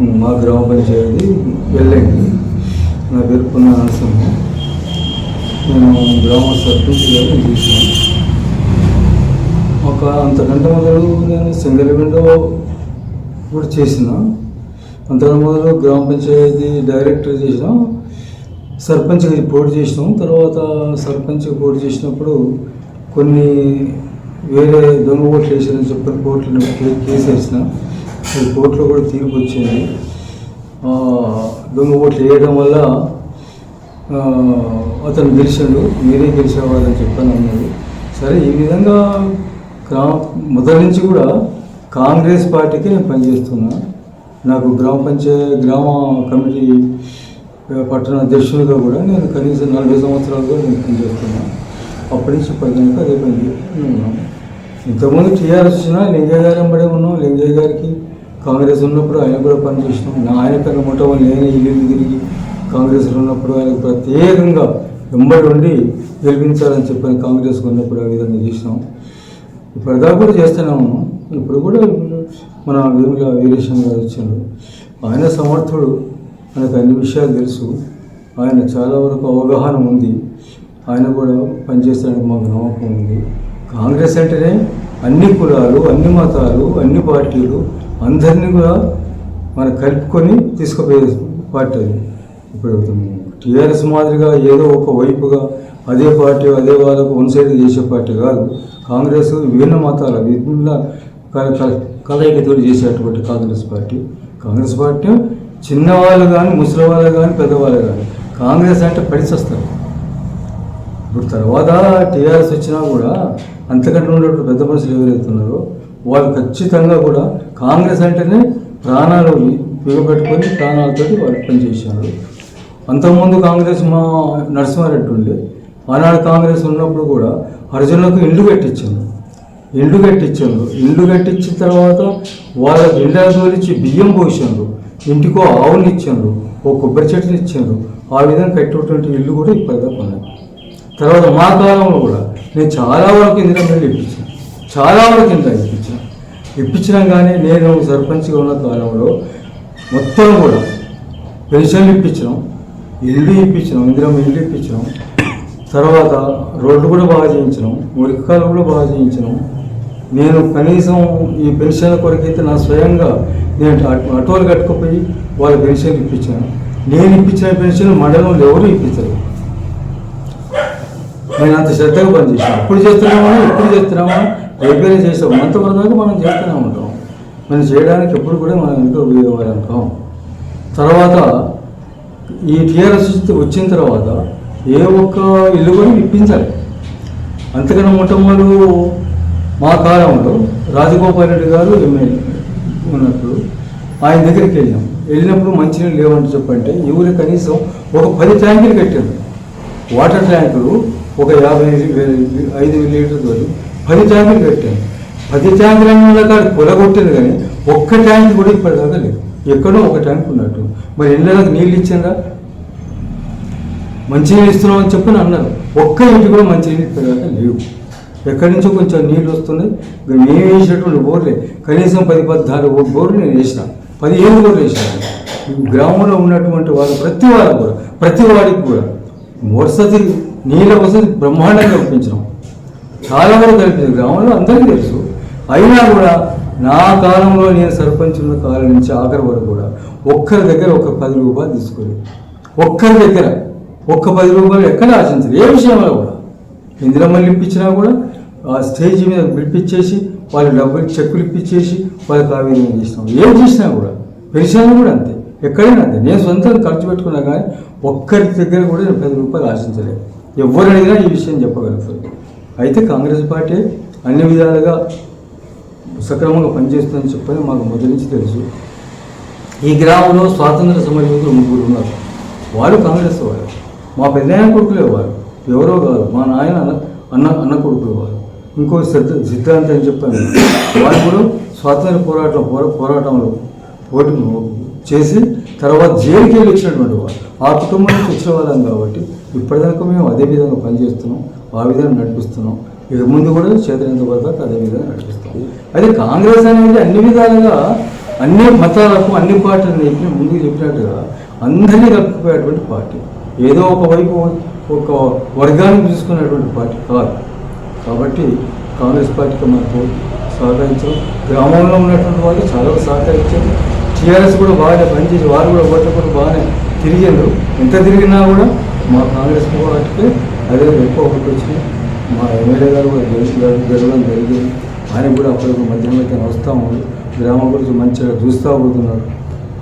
మా గ్రామ పంచాయతీ వెళ్ళండి నా పేరు పున్న నరసింహ. నేను గ్రామ సర్పంచ్ గారు చేశాను. ఒక అంతకంటే మొదలు నేను సింగల్ కూడా చేసిన. అంతకంటే మొదలు గ్రామ పంచాయతీ డైరెక్టర్ చేసిన. సర్పంచ్కి పోటీ చేసినాం. తర్వాత సర్పంచ్కి పోటీ చేసినప్పుడు కొన్ని వేరే దొంగ ఓట్లు వేసారని చెప్పని కోర్టులో కేసు వేసిన. కోర్టులో కూడా తీర్పు వచ్చింది. దొంగ ఓట్లు వేయడం వల్ల అతను గెలిచాడు మీరే గెలిచేవాళ్ళని చెప్పాను అన్నది సరే ఈ విధంగా గ్రామ మొదటి నుంచి కూడా కాంగ్రెస్ పార్టీకి నేను పనిచేస్తున్నా. నాకు గ్రామ పంచాయతీ గ్రామ కమిటీ పట్టణ అధ్యక్షుడిగా కూడా నేను కనీసం నలభై సంవత్సరాలుగా నేను పనిచేస్తున్నా. అప్పటి నుంచి పదిహేను అదే పని చేస్తున్నాను. ఇంతకుముందు టీఆర్ఎస్ వచ్చినా లింగయ్య గారు వెంబడే ఉన్నాం. లింగయ్య గారికి కాంగ్రెస్ ఉన్నప్పుడు ఆయన కూడా పనిచేసినాం. నా ఆయన కన్నా మొట్టమొదటి నేనే ఇల్లు తిరిగి కాంగ్రెస్లో ఉన్నప్పుడు ఆయనకు ప్రత్యేకంగా వెంబడి ఉండి గెలిపించాలని చెప్పని కాంగ్రెస్ ఉన్నప్పుడు ఆ విధంగా చేసినాం. ఇప్పటిదాకా కూడా చేస్తున్నాము. ఇప్పుడు కూడా మన వేముల వీరేశం గారు వచ్చాడు ఆయన సమర్థుడు. మనకు అన్ని విషయాలు తెలుసు. ఆయన చాలా వరకు అవగాహన ఉంది. ఆయన కూడా పనిచేస్తానికి మాకు నమ్మకం ఉంది. కాంగ్రెస్ అంటేనే అన్ని కులాలు అన్ని మతాలు అన్ని పార్టీలు అందరినీ కూడా మనం కలుపుకొని తీసుకుపోయే పార్టీ అది. ఇప్పుడు టీఆర్ఎస్ మాదిరిగా ఏదో ఒక వైపుగా అదే పార్టీ అదే వాళ్ళకు వన్ సైడ్ చేసే పార్టీ కాదు. కాంగ్రెస్ విభిన్న మతాల విభిన్న కల- కలయికతో చేసేటువంటి కాంగ్రెస్ పార్టీ. కాంగ్రెస్ పార్టీ చిన్నవాళ్ళు కానీ ముసలి వాళ్ళు కానీ పెద్దవాళ్ళు కానీ కాంగ్రెస్ అంటే పడిచేస్తారు ఇప్పుడు తర్వాత టీఆర్ఎస్ వచ్చినా కూడా అంతకంటే ఉన్నటువంటి పెద్ద మనుషులు ఎవరైతే ఉన్నారో వాళ్ళు ఖచ్చితంగా కూడా కాంగ్రెస్ అంటేనే ప్రాణాలు పెట్టుకొని ప్రాణాలతో వాళ్ళు పనిచేశారు అంతకుముందు కాంగ్రెస్ మా నరసింహారెడ్డి ఉండే. ఆనాడు కాంగ్రెస్ ఉన్నప్పుడు కూడా అర్జునులకు ఇల్లు కట్టించాను ఇల్లు కట్టించారు ఇల్లు కట్టించిన తర్వాత వాళ్ళ ఇళ్ళ తోలిచ్చి బియ్యం పోసారు ఇంటికో ఆవుని ఇచ్చారు. ఓ కొబ్బరి చెట్టుని ఇచ్చారు. ఆ విధంగా కట్టేటువంటి ఇల్లు కూడా ఇప్పటిదాకా ఉన్నాయి తర్వాత మా కాలంలో కూడా నేను చాలా వరకు ఇందిరా ఇప్పించాను చాలా వరకు ఇంత ఇప్పించాను ఇప్పించినా కానీ నేను సర్పంచ్గా ఉన్న కాలంలో మొత్తం కూడా పెన్షన్లు ఇప్పించినాం ఇల్లు ఇప్పించినాం ఇందిరం ఇల్లు ఇప్పించినాం. తర్వాత రోడ్లు కూడా బాగా చేయించినాం మురికాలు కూడా బాగా చేయించినాం. నేను కనీసం ఈ పెన్షన్ల కొరకైతే నా స్వయంగా నేను అటు- అటోలు కట్టుకుపోయి వాళ్ళ పెన్షన్ ఇప్పించాను. నేను ఇప్పించిన పెన్షన్ మండలంలో ఎవరు ఇప్పించరు. నేను అంత శ్రద్ధగా పనిచేసాను అప్పుడు చేస్తున్నామా ఇప్పుడు చేస్తున్నామా? రేపేనే చేసాం అంతవరకు వరకు మనం చేస్తూనే ఉంటాం. మనం చేయడానికి ఎప్పుడు కూడా మనం ఎంతో ఉపయోగపడి ఉంటాం తర్వాత ఈ టీఆర్ఎస్ వచ్చిన తర్వాత ఏ ఒక్క ఇల్లు కూడా ఇప్పించాలి. అంతకన్నా మొట్టమొదలు మా కాలంలో రాజగోపాల్ రెడ్డి గారు ఎమ్మెల్యే ఉన్నప్పుడు ఆయన దగ్గరికి వెళ్ళాం. వెళ్ళినప్పుడు మంచినీళ్ళు లేవంటే చెప్పంటే ఈ ఊరి కనీసం ఒక పది ట్యాంకులు కట్టారు. వాటర్ ట్యాంకులు ఒక యాభై ఐదు ఐదు లీటర్లు పది ట్యాంకులు పెట్టాను పది ట్యాంకుల వల్ల కాదు పొలగొట్టింది కానీ ఒక్క ట్యాంక్ కూడా ఇప్పటిదాకా లేదు. ఎక్కడో ఒక ట్యాంక్ ఉన్నట్టు. మరి ఇళ్ళకి నీళ్ళు ఇచ్చిందా మంచినీళ్ళు ఇస్తున్నాం అని చెప్పని అన్నారు. ఒక్క ఇంటి కూడా మంచినీళ్ళు ఇప్పటిదాకా లేవు. ఎక్కడి నుంచో కొంచెం నీళ్ళు వస్తున్నాయి. నేను మేము వేసినటువంటి బోర్లే. కనీసం పది పద్నాలుగు బోర్లు నేను వేసిన. పదిహేను బోర్లు వేసాను. గ్రామంలో ఉన్నటువంటి వాళ్ళు ప్రతి వాళ్ళకు కూడా ప్రతి వాడికి కూడా. వసతి నీళ్ళ వసతి బ్రహ్మాండంగా కల్పించినాం. చాలా వరకు కల్పించాం గ్రామంలో అందరికీ తెలుసు. అయినా కూడా నా కాలంలో నేను సర్పంచ్ ఉన్న కాలం నుంచి ఆఖరి వరకు కూడా ఒక్కరి దగ్గర ఒక పది రూపాయలు తీసుకోలేదు. ఒక్కరి దగ్గర ఒక్క పది రూపాయలు ఎక్కడ ఆశించలేదు. ఏ విషయంలో కూడా. ఇందిరమ్మలు ఇప్పించినా కూడా ఆ స్టేజ్ మీద పిలిపించేసి వాళ్ళు డబ్బులు చెక్కులు ఇప్పించేసి వాళ్ళకి ఆ విధంగా చేసినాం ఏం చేసినా కూడా. పెన్షన్లు కూడా అంతే. ఎక్కడైనా అంతే. నేను సొంతంగా ఖర్చు పెట్టుకున్నా కానీ ఒక్కరి దగ్గర కూడా నేను పది రూపాయలు ఆశించలేదు. ఎవరు అడిగినా ఈ విషయం చెప్పగలుగుతారు. అయితే కాంగ్రెస్ పార్టీ అన్ని విధాలుగా సక్రమంగా పనిచేస్తుందని చెప్పని మాకు మొదటి నుంచి తెలుసు. ఈ గ్రామంలో స్వాతంత్ర సమరయోధులు ముగ్గురు ఉన్నారు. వారు కాంగ్రెస్ వారు. మా పెద్దనాయన కొడుకులే వారు. ఎవరో కాదు. మా నాయన అన్న అన్న అన్న కొడుకులు వారు. ఇంకో సిద్ధ సిద్ధాంతం అని చెప్పాను. వారు కూడా స్వాతంత్ర పోరాటం పోరా పోరాటంలో పోటీ చేసి తర్వాత జైలుకి వెళ్ళి వచ్చినటువంటి వారు. ఆ కుటుంబం నుంచి వచ్చిన వాళ్ళం కాబట్టి ఇప్పటిదాకా మేము అదే విధంగా పనిచేస్తున్నాం. ఆ విధంగా నడిపిస్తున్నాం. ఇది ముందు కూడా చేతనేంద్ర వరకు అదే విధంగా నడిపిస్తాం. అయితే కాంగ్రెస్ అనేది అన్ని విధాలుగా అన్ని మతాలకు అన్ని పార్టీలను చెప్పిన ముందు చెప్పినట్టుగా అందరినీ కలుపుకుపోయేటువంటి పార్టీ. ఏదో ఒక వైపు ఒక వర్గాన్ని తీసుకునేటువంటి పార్టీ కాదు. కాబట్టి కాంగ్రెస్ పార్టీకి మనకు సహకరించడం గ్రామంలో ఉన్నటువంటి వాళ్ళు చాలా సహకరించారు. టీఆర్ఎస్ కూడా బాగానే పనిచేసి వారు కూడా ఓట్లు కూడా బాగానే తిరిగారు. ఎంత తిరిగినా కూడా మా కాంగ్రెస్ పార్టీకి అదే ఎక్కువ ఓట్లు వచ్చినాయి మా ఎమ్మెల్యే గారు కూడా గెలిచి గెలవడం జరిగింది. ఆయన కూడా అప్పటికి మధ్య మధ్య వస్తూ ఉంది గ్రామం గురించి మంచిగా చూస్తూ పోతున్నారు.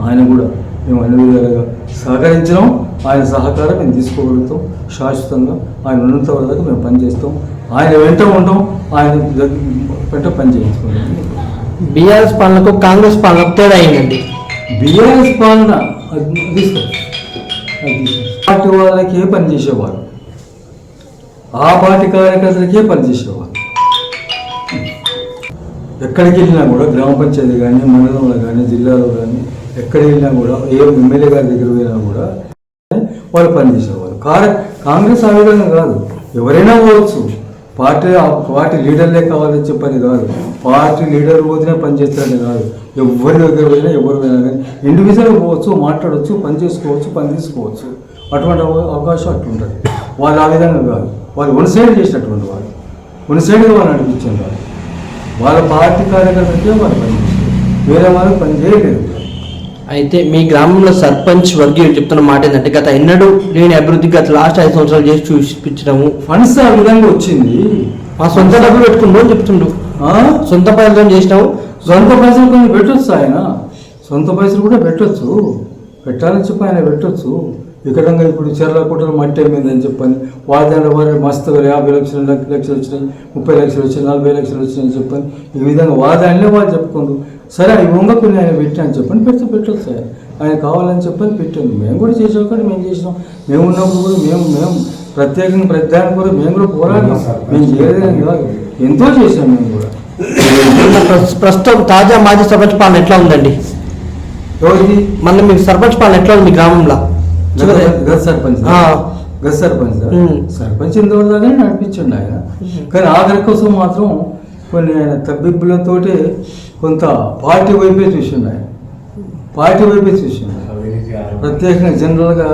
ఆయన కూడా మేము అన్ని విధాలుగా సహకరించడం ఆయన సహకారం మేము తీసుకోగలుగుతాం. శాశ్వతంగా ఆయన ఉన్నంత వరకు మేము పనిచేస్తాం. ఆయన వెంట ఉంటాం. ఆయన వెంట పని చేయించుకుంటాం బీఆర్ఎస్ పాలనకు కాంగ్రెస్ పాలనకు తేడా అయిందండి బీఆర్ఎస్ పాలన అది తీసుకో. పార్టీ వాళ్ళకే పనిచేసేవారు ఆ పార్టీ కార్యకర్తలకే పనిచేసేవాళ్ళు. ఎక్కడికి వెళ్ళినా కూడా గ్రామ పంచాయతీ కానీ మండలంలో కానీ జిల్లాలో కానీ ఎక్కడికి వెళ్ళినా కూడా ఏ ఎమ్మెల్యే గారి దగ్గర పోయినా కూడా వాళ్ళు పనిచేసేవారు కార కాంగ్రెస్ ఆ విధంగా కాదు ఎవరైనా పోవచ్చు. పార్టీ పార్టీ లీడర్లే కావాలని చెప్పని కాదు. పార్టీ లీడర్ పోతేనే పనిచేస్తారని కాదు. ఎవరి దగ్గర పోయినా ఎవరు పోయినా కానీ ఇండివిజువల్గా పోవచ్చు మాట్లాడవచ్చు పని చేసుకోవచ్చు పని తీసుకోవచ్చు. అటువంటి అవకాశం అట్లుంటుంది. వాళ్ళు ఆ విధంగా కాదు. వాళ్ళు వన్ సైడ్ చేసినటువంటి వాళ్ళు వన్ సైడ్గా వాళ్ళు నడిపించారు వాళ్ళు వాళ్ళ పార్టీ కార్యకర్తలకే వాళ్ళు పనిచేస్తారు వేరే వాళ్ళు పని చేయలేదు. అయితే మీ గ్రామంలో సర్పంచ్ వర్గీయులు చెప్తున్న మాట ఏంటంటే గత ఎన్నడూ లేని అభివృద్ధి గత లాస్ట్ ఐదు సంవత్సరాలు చేసి చూపించడము. ఫండ్స్ ఆ విధంగా వచ్చింది. మా సొంత డబ్బులు పెట్టుకుంటూ అని చెప్తుండు. ఆ? సొంత పనులతో చేసినాము సొంత పైసలు కొన్ని పెట్టొచ్చు ఆయన. సొంత పైసలు కూడా పెట్టొచ్చు. పెట్టాలని చెప్పి ఆయన పెట్టొచ్చు. వికటంగా ఇప్పుడు చెర్ల కుట్రలు మట్టి అయిందని చెప్పని వాదాల వారి మస్తుగా యాభై లక్షలు లక్ష- లక్షలు వచ్చినాయి ముప్పై లక్షలు వచ్చినాయి నలభై లక్షలు వచ్చినాయి చెప్పని ఈ విధంగా వాదాలనే వాళ్ళు చెప్పుకుండు సరే అవి వంగ కొన్ని ఆయన పెట్టి అని చెప్పని పెడితే పెట్టొచ్చు ఆయన ఆయన కావాలని చెప్పని పెట్టాను. మేము కూడా చేసాం కానీ మేము చేసినాం. మేము ఉన్నప్పుడు కూడా మేము మేము ప్రత్యేకంగా ప్రతి దానికి కూడా మేము కూడా పోరాడినాం. మేము చేయలేదని కాదు. ఎంతో చేసాం మేము కూడా. ప్రస్తుతం తాజా మాజీ సర్పంచ్ పాలన ఎట్లా ఉందండి? మళ్ళీ మీ సర్పంచ్ పాలన ఎట్లా ఉంది గ్రామంలో? గత- సర్పంచ్. గత సర్పంచ్. సర్పంచ్ దాకా నడిపించండి ఆయన కానీ ఆఖరి కోసం మాత్రం కొన్ని ఆయన తబ్బిబ్బులతోటి కొంత పార్టీ వైపే చూసిండు ఆయన పార్టీ వైపే చూసిండు ప్రత్యేకంగా జనరల్గా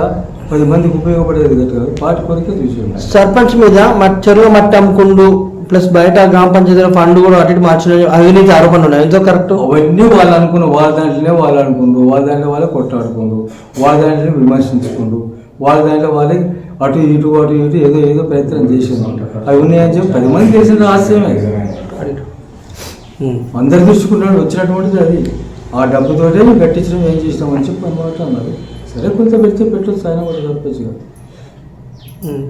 పది మందికి ఉపయోగపడేది కదా పార్టీ కొరకే చూసిండు ఆయన. సర్పంచ్ మీద మట్ చెరువు మట్టి అమ్ముకుండు ప్లస్ బయట గ్రామ పంచాయతీల ఫండ్ కూడా అటు మార్చిన అవినీతి ఆరోపణలు ఉన్నాయి ఎంతో కరెక్ట్? అవన్నీ వాళ్ళు అనుకున్న వాళ్ళ దాంట్లోనే వాళ్ళు అనుకుండ్రు. వాళ్ళ దాంట్లో వాళ్ళే కొట్టాడుకుండ్రు వాళ్ళ దాంట్లోనే విమర్శించుకుండ్రు. వాళ్ళ దాంట్లో వాళ్ళే అటు ఇటు అటు ఇటు ఏదో ఏదో ప్రయత్నం చేసిండ్రు. అవి ఉన్నాయని చెప్పి పది మంది చేసిన ఉమ్. అందరు దృష్టికున్నాడు వచ్చినటువంటిది అది. ఆ డబ్బుతోటే కట్టించడం ఏం చేసినామని చెప్పి అనమాట అన్నారు సరే కొంత పెడితే పెట్టొచ్చు ఆయన కూడా ఉమ్.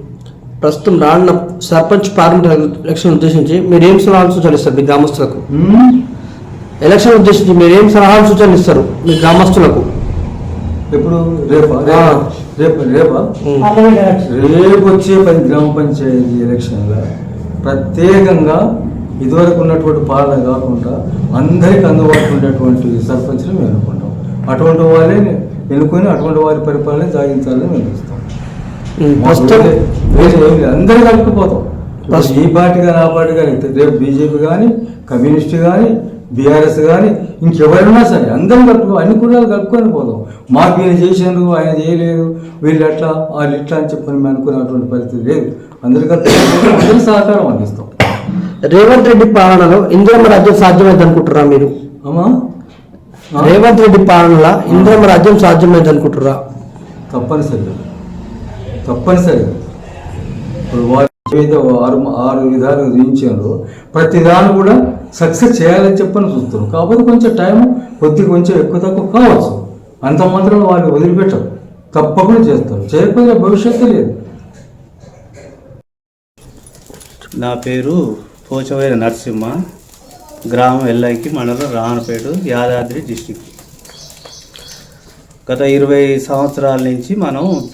ప్రస్తుతం రానున్న సర్పంచ్ పార్లమెంట్ ఎలక్షన్ ఉద్దేశించి మీరు ఏం సలహాలు సూచనలు ఇస్తారు మీ గ్రామస్తులకు? ఎలక్షన్ ఉద్దేశించి మీరు ఏం సలహాలు సూచనలు ఇస్తారు మీ గ్రామస్తులకు? ఎప్పుడు? రేపా. రేపా? రేపా. రేపు? వచ్చే పది గ్రామ పంచాయతీ ఎలక్షన్లో ప్రత్యేకంగా ఇదివరకు ఉన్నటువంటి పాలన కాకుండా అందరికి అందుబాటులో ఉండేటువంటి సర్పంచ్ని మేము అనుకుంటాం. అటువంటి వాళ్ళే ఎన్నుకొని అటువంటి వారి పరిపాలన సాగించాలని మేము. ప్రస్తుతం. అందరూ ప్రస్తుతం- ఈ పార్టీ కానీ ఆ పార్టీ కానీ రేపు బీజేపీ కానీ కమ్యూనిస్ట్ కానీ బీఆర్ఎస్ కానీ ఇంకెవరైనా సరే అందరం కలుపు అన్ని కులాలు కలుపుకొని పోదాం. మాకు ఈయన చేశారు ఆయన చేయలేదు. వీళ్ళు అట్లా వాళ్ళు ఇట్లా అని చెప్పని మేము అనుకునేటువంటి పరిస్థితి లేదు. అందరు కలిపి అందరూ సహకారం అందిస్తాం. రేవంత్ రెడ్డి పాలనలో ఇందిరమ్మ రాజ్యం సాధ్యమైంది అనుకుంటురా మీరు? అమ్మా? రేవంత్ రెడ్డి పాలనలో ఇందిరమ్మ రాజ్యం సాధ్యమైంది అనుకుంటురా తప్పనిసరిగా. తప్పనిసరిగా ఇప్పుడు వారు ఏదైతే ఆరు ఆరు విధాలు విధించారో ప్రతి దాన్ని కూడా సక్సెస్ చేయాలని చెప్పని చూస్తున్నారు. కాకపోతే కొంచెం టైం కొద్ది కొంచెం ఎక్కువ తక్కువ కావచ్చు. అంత మాత్రం వాళ్ళు వదిలిపెట్టరు. తప్పకుండా చేస్తారు. చేయకపోతే భవిష్యత్తు లేదు. నా పేరు పోచవైన నరసింహ. గ్రామం ఎల్లాయికి మండలం రానపేట యాదాద్రి డిస్టిక్. గత ఇరవై సంవత్సరాల నుంచి మనం